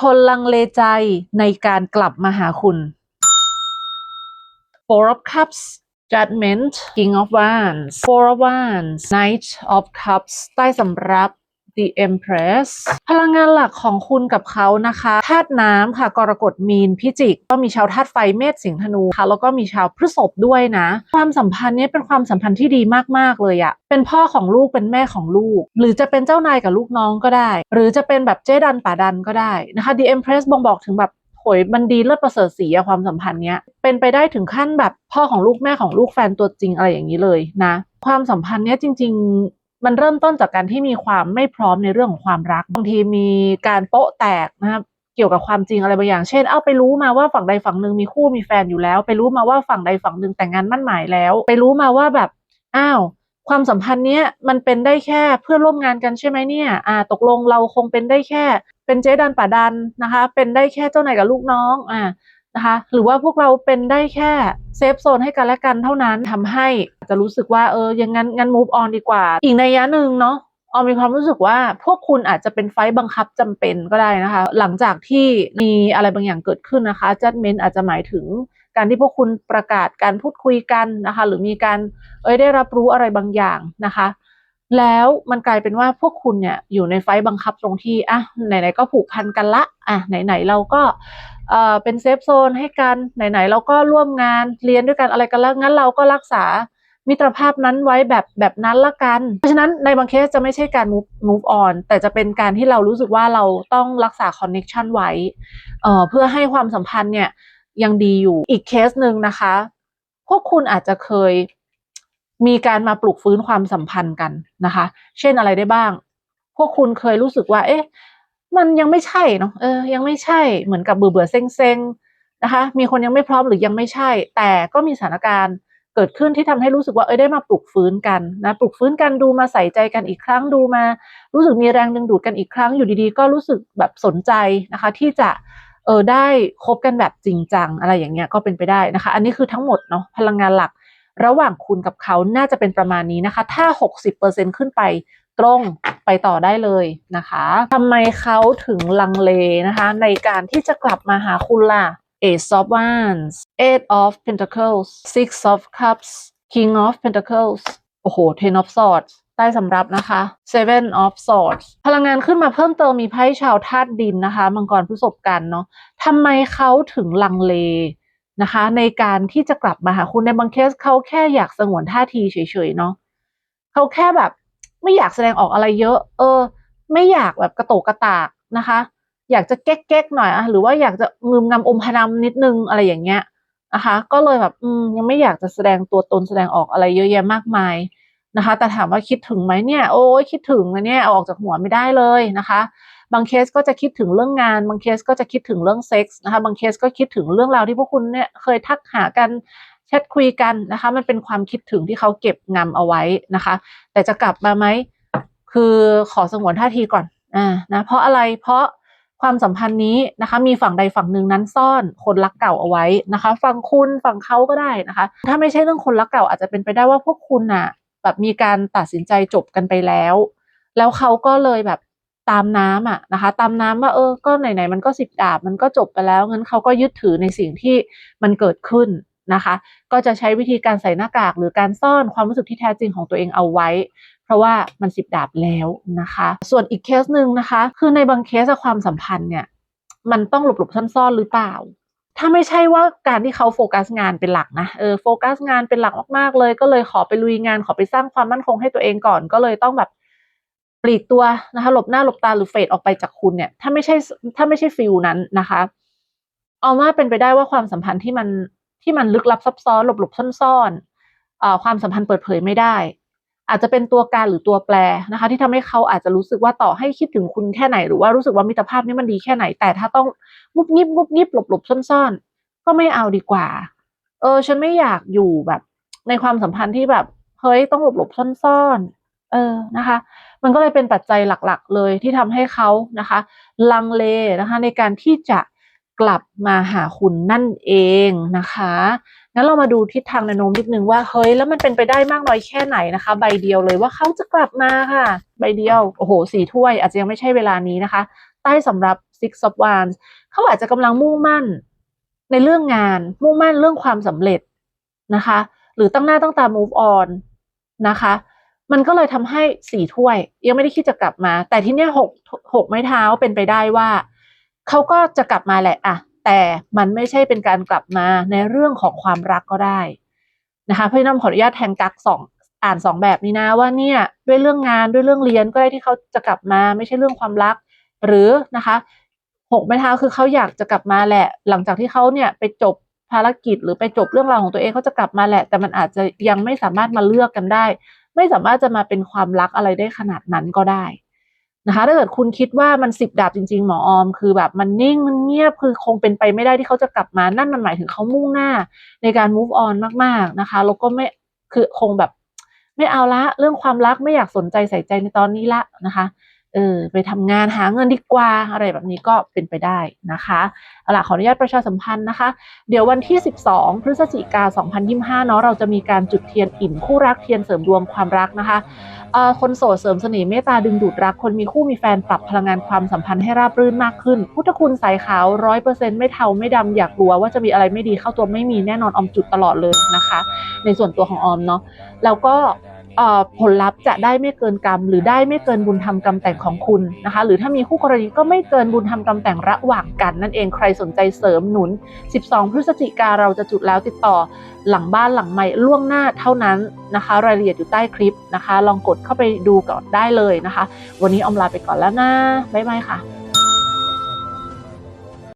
คนลังเลใจในการกลับมาหาคุณ Four of Cups Judgment King of Wands Four of Wands Knight of Cups ใต้สำรับ The Empress พลังงานหลักของคุณกับเขานะคะธาตุน้ำค่ะกรกฎมีนพิจิก ก็มีชาวธาตุไฟเมษสิงห์ธนูค่ะ แล้วก็มีชาวพฤษภด้วยนะ ความสัมพันธ์นี้เป็นความสัมพันธ์ที่ดีมากๆเลยอะเป็นพ่อของลูกเป็นแม่ของลูก หรือจะเป็นเจ้านายกับลูกน้องก็ได้ หรือจะเป็นแบบเจ๊ดันป่าดันก็ได้นะคะ The Empress บ่งบอกถึงแบบโหยมันดีเลิศประเสริฐสีอะความสัมพันธ์เนี้ยเป็นไปได้ถึงขั้นแบบพ่อของลูกแม่ของลูกแฟนตัวจริงอะไรอย่างนี้เลยนะ ความสัมพันธ์เนี้ยจริง ๆ มันเริ่มต้นจากการที่มีความไม่พร้อมในเรื่องของความรักบางทีมีการโป๊ะแตกนะครับเกี่ยวกับความจริงอะไรบางอย่าง เช่น เอาไปรู้มาว่าฝั่งใดฝั่งหนึ่งมีคู่มีแฟนอยู่แล้ว ไปรู้มาว่าฝั่งใดฝั่งหนึ่งแต่งงานมั่นหมายแล้ว ไปรู้มาว่าแบบอ้าวความสัมพันธ์เนี้ยมันเป็นได้แค่เพื่อนร่วมงานกันใช่ไหมเนี่ยอ่าตกลงเราคงเป็นได้แค่ เป็นเจ๊ดันป่าดันนะคะ เป็นได้แค่เจ้านายกับลูกน้องอ่า นะคะ หรือว่าพวกเราเป็นได้แค่เซฟโซนให้กันและกันเท่านั้นทำให้จะรู้สึกว่าเออยังงั้นงั้น move on ดีกว่า อีกในยะหนึ่งเนาะออมมีความรู้สึกว่าพวกคุณอาจจะเป็นไฟต์บังคับจำเป็นก็ได้นะคะ หลังจากที่มีอะไรบางอย่างเกิดขึ้นนะคะ judgment อาจจะหมายถึงการที่พวกคุณประกาศการพูดคุยกันนะคะ หรือมีการเอ้ยได้รับรู้อะไรบางอย่างนะคะ แล้วมันกลายเป็นว่าพวกคุณเนี่ยอยู่ในไฟต์บังคับตรงที่อะไหนๆก็ผูกพันกันละอะไหนๆเราก็เอ่อเป็นเซฟโซนให้กันไหนๆเราก็ร่วมงานเรียนด้วยกันอะไรกันแล้วงั้นเราก็รักษามิตรภาพนั้นไว้แบบแบบนั้นละกัน เพราะฉะนั้นในบางเคสจะไม่ใช่การ move move on แต่จะเป็นการที่เรารู้สึกว่าเราต้องรักษา connection ไว้เอ่อเพื่อให้ความสัมพันธ์เนี่ยยังดีอยู่อีกเคสหนึ่งนะคะ พวกคุณอาจจะเคย มีการมาปลุกฟื้นความสัมพันธ์กันนะคะ เช่นอะไรได้บ้าง พวกคุณเคยรู้สึกว่า เอ๊ะ มันยังไม่ใช่เนาะเออ ยังไม่ใช่เหมือนกับเบื่อเบื่อเซ็งเซ็งนะคะ มีคนยังไม่พร้อมหรือยังไม่ใช่ แต่ก็มีสถานการณ์เกิดขึ้นที่ทำให้รู้สึกว่าเอ้ยได้มาปลุกฟื้นกันนะปลุกฟื้นกันดูมาใส่ใจกันอีกครั้งดูมา รู้สึกมีแรงดึงดูดกันอีกครั้งอยู่ดีๆ ก็รู้สึกแบบสนใจนะคะ ที่จะเออได้คบกันแบบจริงจังอะไรอย่างเงี้ยก็เป็นไปได้นะคะ อันนี้คือทั้งหมดเนาะพลังงานหลัก ระหว่างคุณกับเขาน่าจะเป็นประมาณนี้นะคะ ถ้า 60%ขึ้นไปตรงไปต่อได้เลยนะคะทำไมเขาถึงลังเลนะคะ ในการที่จะกลับมาหาคุณล่ะ Ace of Wands Eight of Pentacles Six of Cups King of Pentacles โอ้โห Ten of Swords ใต้สำรับนะคะ Seven of Swords พลังงานขึ้นมาเพิ่มเติมมีไพ่ชาวธาตุดินนะคะ มังกรพฤษภกันเนาะทำไมเขาถึงลังเล นะคะ ในการที่จะกลับมาหาคุณในบางเคสเขาแค่อยากสงวนท่าทีเฉยๆเนาะเขาแค่แบบ ไม่อยากแสดงออกอะไรเยอะ เออ ไม่อยากแบบกระโตกกระตากนะคะ อยากจะแก๊กๆหน่อยอะหรือว่าอยากจะงึมงำอมพนำนิดนึงอะไรอย่างเงี้ยนะคะก็เลยแบบอืมยังไม่อยากจะแสดงตัวตนแสดงออกอะไรเยอะแยะมากมายนะคะ แต่ถามว่าคิดถึงไหมเนี่ย โอ้ยคิดถึงนะเนี่ยเอาออกจากหัวไม่ได้เลยนะคะ บางเคสก็จะคิดถึงเรื่องงาน บางเคสก็จะคิดถึงเรื่องเซ็กส์นะคะบางเคสก็คิดถึงเรื่องราวที่พวกคุณเนี่ยเคยทักหากันแชทคุยกันนะคะ มันเป็นความคิดถึงที่เขาเก็บงำเอาไว้นะคะ แต่จะกลับมาไหมคือขอสงวนท่าทีก่อนอ่านะเพราะอะไรเพราะความสัมพันธ์นี้นะคะ มีฝั่งใดฝั่งหนึ่งนั้นซ่อนคนรักเก่าเอาไว้นะคะ ฝั่งคุณฝั่งเขาก็ได้นะคะ ถ้าไม่ใช่เรื่องคนรักเก่าอาจจะเป็นไปได้ว่าพวกคุณน่ะแบบมีการตัดสินใจจบกันไปแล้ว แล้วเขาก็เลยแบบ ตามน้ำอะนะคะ ตามน้ำว่าเออก็ไหนๆมันก็สิบดาบมันก็จบไปแล้วงั้นเขาก็ยึดถือในสิ่งที่มันเกิดขึ้นนะคะ ก็จะใช้วิธีการใส่หน้ากาก หรือการซ่อนความรู้สึกที่แท้จริงของตัวเองเอาไว้ เพราะว่ามันสิบดาบแล้วนะคะ ส่วนอีกเคสหนึ่งนะคะ คือในบางเคสความสัมพันธ์เนี่ย มันต้องหลบๆซ่อนๆหรือเปล่าถ้าไม่ใช่ว่าการที่เขาโฟกัสงานเป็นหลักนะเออโฟกัสงานเป็นหลักมากๆเลย ก็เลยขอไปลุยงานขอไปสร้างความมั่นคงให้ตัวเองก่อน ก็เลยต้องแบบ ปลีกตัวนะคะหลบหน้าหลบตาหรือเฟดออกไปจากคุณเนี่ย ถ้าไม่ใช่ถ้าไม่ใช่ฟิลนั้นนะคะเอาว่าเป็นไปได้ว่าความสัมพันธ์ที่มันที่มันลึกลับซับซ้อนหลบๆซ่อนๆเอ่อความสัมพันธ์เปิดเผยไม่ได้ อาจจะเป็นตัวการหรือตัวแปรนะคะ ที่ทำให้เขาอาจจะรู้สึกว่าต่อให้คิดถึงคุณแค่ไหน หรือว่ารู้สึกว่ามิตรภาพนี้มันดีแค่ไหน แต่ถ้าต้องงุบงิบงุบงิบหลบหลบซ่อนๆ ก็ไม่เอาดีกว่า เออ ฉันไม่อยากอยู่แบบ ในความสัมพันธ์ที่แบบเฮ้ยต้องหลบหลบซ่อนๆ เออนะคะ มันก็เลยเป็นปัจจัยหลักๆ เลยที่ทำให้เขานะคะ ลังเลนะคะ ในการที่จะกลับมาหาคุณนั่นเองนะคะงั้นเรามาดูทิศทางแนวโน้มนิดนึงว่าเฮ้ยแล้วมันเป็นไปได้มากน้อยแค่ไหนนะคะ ใบเดียวเลยว่าเขาจะกลับมาค่ะ ใบเดียวโอ้โหสี่ถ้วย อาจจะยังไม่ใช่เวลานี้นะคะ ใต้สำรับ six of wands เขาอาจจะกำลังมุ่งมั่นในเรื่องงาน มุ่งมั่นเรื่องความสำเร็จนะคะ หรือตั้งหน้าตั้งตา move on นะคะ มันก็เลยทำให้สี่ถ้วย ยังไม่ได้คิดจะกลับมา แต่ที่เนี้ยหกหกไม้เท้าเป็นไปได้ว่าเขาก็จะกลับมาแหละอะแต่มันไม่ใช่เป็นการกลับมาในเรื่องของความรักก็ได้นะคะเพราะฉะนั้นขออนุญาตแทงกักสองอ่านสองแบบนี้นะว่าเนี่ยด้วยเรื่องงานด้วยเรื่องเรียนก็ได้ที่เขาจะกลับมา ไม่ใช่เรื่องความรัก หรือนะคะหกไม้เท้าคือเขาอยากจะกลับมาแหละ หลังจากที่เขาเนี่ยไปจบภารกิจหรือไปจบเรื่องราวของตัวเองเขาจะกลับมาแหละ แต่มันอาจจะยังไม่สามารถมาเลือกกันได้ ไม่สามารถจะมาเป็นความรักอะไรได้ขนาดนั้นก็ได้นะคะ ถ้าเกิดคุณคิดว่ามันสิบดาบจริง ๆ หมอออม คือแบบมันนิ่งมันเงียบคือคงเป็นไปไม่ได้ที่เขาจะกลับมานั่นมันหมายถึงเขามุ่งหน้าในการ move on มากๆนะคะแล้วก็ไม่คือคงแบบไม่เอาละเรื่องความรักไม่อยากสนใจใส่ใจในตอนนี้ละนะคะ เออไปทำงานหาเงินดีกว่าอะไรแบบนี้ก็เป็นไปได้นะคะเอาล่ะขออนุญาตประชาสัมพันธ์นะคะ เดี๋ยววันที่ 12 พฤศจิกา2025เนาะเราจะมีการจุดเทียนอิ่มคู่รักเทียนเสริมดวงความรักนะคะเออคนโสดเสริมเสน่ห์เมตตาดึงดูดรักคนมีคู่มีแฟนปรับพลังงานความสัมพันธ์ให้ราบรื่นมากขึ้น พุทธคุณสายขาวร้อยเปอร์เซ็นต์ไม่เทาไม่ดำอยากกลัวว่าจะมีอะไรไม่ดีเข้าตัวไม่มีแน่นอนออมจุดตลอดเลยนะคะ ในส่วนตัวของออมเนาะแล้วก็ ผลลัพธ์จะได้ไม่เกินกรรม หรือได้ไม่เกินบุญธรรมกรรมแต่งของคุณนะคะ หรือถ้ามีคู่กรณีก็ไม่เกินบุญธรรมกรรมแต่งระหว่างกัน นั่นเองใครสนใจเสริมหนุน 12 พฤศจิกาเราจะจุดแล้วติดต่อหลังบ้านหลังใหม่ล่วงหน้าเท่านั้นนะคะ รายละเอียดอยู่ใต้คลิปนะคะ ลองกดเข้าไปดูก่อนได้เลยนะคะ วันนี้ออมลาไปก่อนแล้วนะบ๊ายบายค่ะ